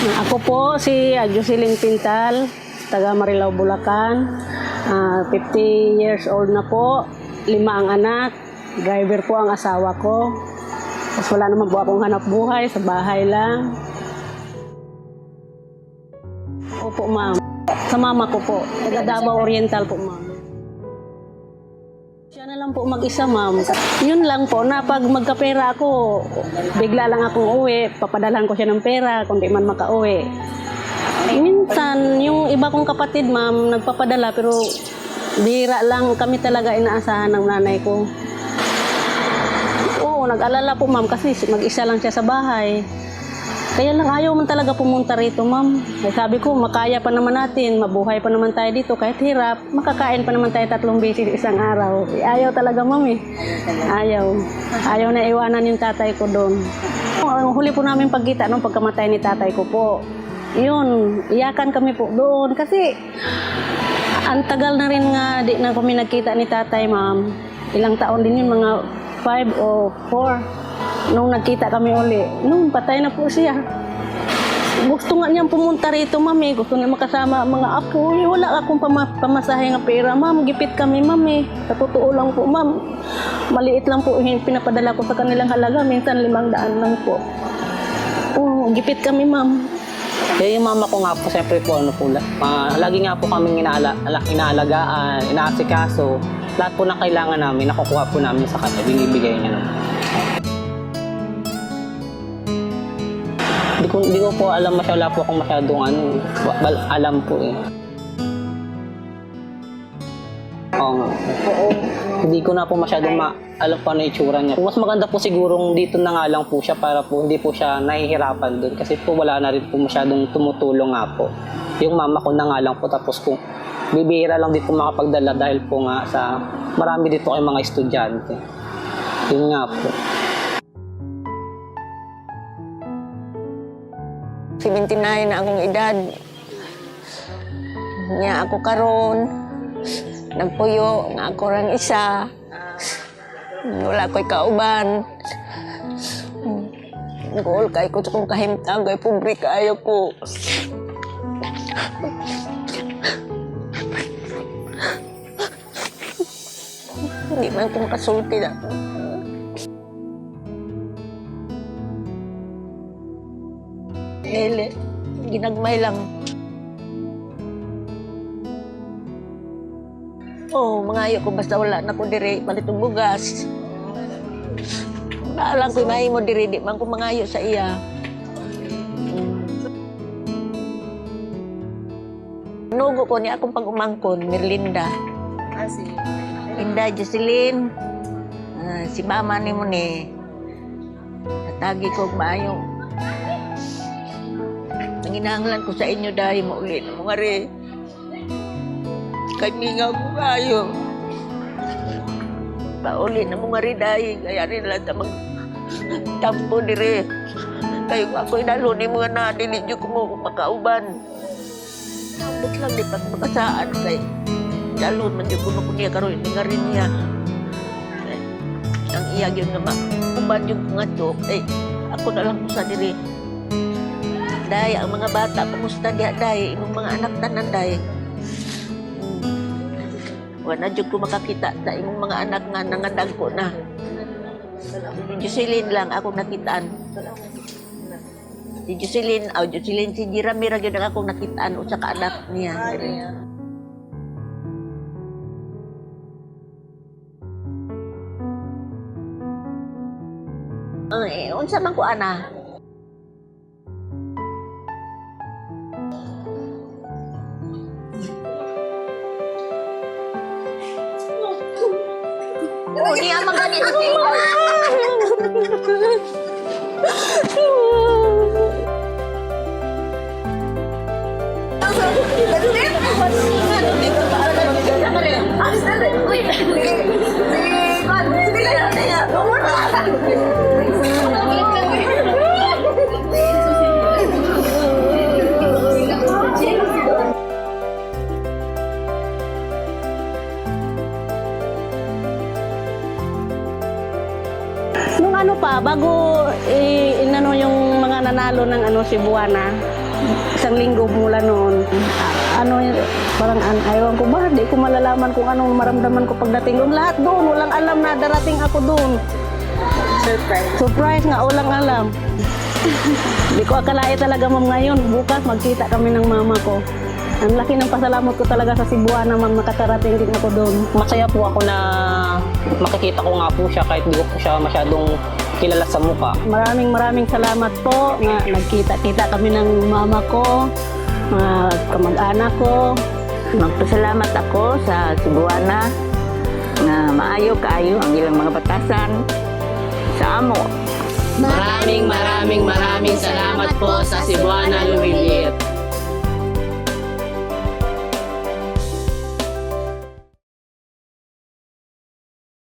Ako po si Jocelyn Pintal, taga Marilao, Bulacan. Ah, 50 years old na po, lima ang anak, driver po ang asawa ko. Tapos wala naman po akong hanap buhay, sa bahay lang. Opo, ma'am. Sa mama ko po, taga Davao Oriental po, ma'am. Siya na lang po mag-isa, ma'am. Yun lang po, na pag magkapera ako, bigla lang akong uwi, papadalhan ko siya ng pera, kung di man makauwi. Minsan, yung iba kong kapatid, ma'am, nagpapadala, pero bira lang kami talaga inaasahan ng nanay ko. Oo, nag-alala po, ma'am, kasi mag-isa lang siya sa bahay. Kaya lang ayaw man talaga pumunta rito, ma'am. Eh, sabi ko, makaya pa naman natin, mabuhay pa naman tayo dito. Kahit hirap, makakain pa naman tayo tatlong beses isang araw. Eh, ayaw talaga, ma'am eh. Ayaw. Ayaw na iwanan yung tatay ko doon. Ang huli po namin pagkita nung pagkamatay ni tatay ko po. Yun, iyakan kami po doon. Kasi, ang tagal na rin nga di na kami nagkita ni tatay, ma'am. Ilang taon din yun, mga 5 o 4. Nung nagkita kami uli, nung patay na po siya. Gusto nga niyang pumunta rito, ma'am eh. Gusto niya makasama ang mga apo. Eh, wala akong pama- pamasahe nga pera, ma'am. Gipit kami, ma'am eh. Sa totoo lang po, ma'am. Maliit lang po yung pinapadala ko sa kanilang halaga. Minsan limang daan lang po. Oo, gipit kami, ma'am. Kaya yung mama ko nga po, siyempre po, ano po, ah, lagi nga po kaming inaala, ala- inaalagaan, inaasikaso. Lahat po ng kailangan namin, nakukuha po namin sa kanya, binibigay niya naman. Ko, hindi ko po alam masyado, wala po akong masyadong ano, bal- alam po eh. Oo nga. Hindi ko na po masyadong ma alam pa ano itsura niya. Mas maganda po sigurong dito na nga lang po siya para po hindi po siya nahihirapan doon kasi po wala na rin po masyadong tumutulong nga po. Yung mama ko na nga lang po tapos kung bibihira lang din po makapagdala dahil po nga sa marami dito kayong mga estudyante. Yun nga po. 79 na akong edad. Nya ako karon nagpuyo nga ako rang isa. Wala ko'y kauban. Nagul kay ko sa kong kahimtang kay pobre kaayo ko. Hindi man ko makasulti na. Ele, ginagmay lang. Oh, mga ko basta wala na ko diri palitong bugas. Naalang ko may mo diri di man ko mangayo sa iya. Nugo ko niya akong pag-umangkon, Merlinda. Ah, si Inda Jocelyn. Ah, si mama ni mo ni. Natagi ko og maayo. Nanginahanglan ko sa inyo dahil mauli na mga re. Kami nga ko kayo. Pauli na mga re dahil kaya rin lang ta mag tampo dire. Kayo ako inalo ni mga nani ninyo ko mo makauban. Ambot lang di pag makasaan kay dalon man yung kuno ko niya karon nga rin niya. Ang iya gyud nga uban yung nga to eh ako na lang sa diri. Day, ang mga bata, kumusta diha, Day? Imong mga anak tanan, Day? Hmm. Wala jud ko makakita da imong mga anak nga nangadag ko na. Jocelyn lang ako nakitaan. Si Jocelyn, oh, Jocelyn, si Jirami ra gyud ang akong nakitaan usa ka anak niya. Ay, unsa man ko ana? Niya mga ganito. Pa, bago i- inano yung mga nanalo ng ano si Buwana, isang linggo mula noon. Ano, parang an- ayaw ko ba, di ko malalaman kung anong maramdaman ko pagdating doon. Lahat doon, walang alam na darating ako doon. Surprise. Surprise nga, walang alam. Hindi ko akalain talaga ma'am ngayon. Bukas magkita kami ng mama ko. Ang laki ng pasalamat ko talaga sa Cebuana ma'am nakatarating din ako doon. Masaya po ako na makikita ko nga po siya kahit di ko po siya masyadong kilala sa mukha. Maraming maraming salamat po na nagkita-kita kami ng mama ko, mga kamag-anak ko. Magpasalamat ako sa Cebuana nga maayo kaayo ang ilang mga batasan sa amo. Maraming maraming maraming salamat po sa Cebuana Lumilit.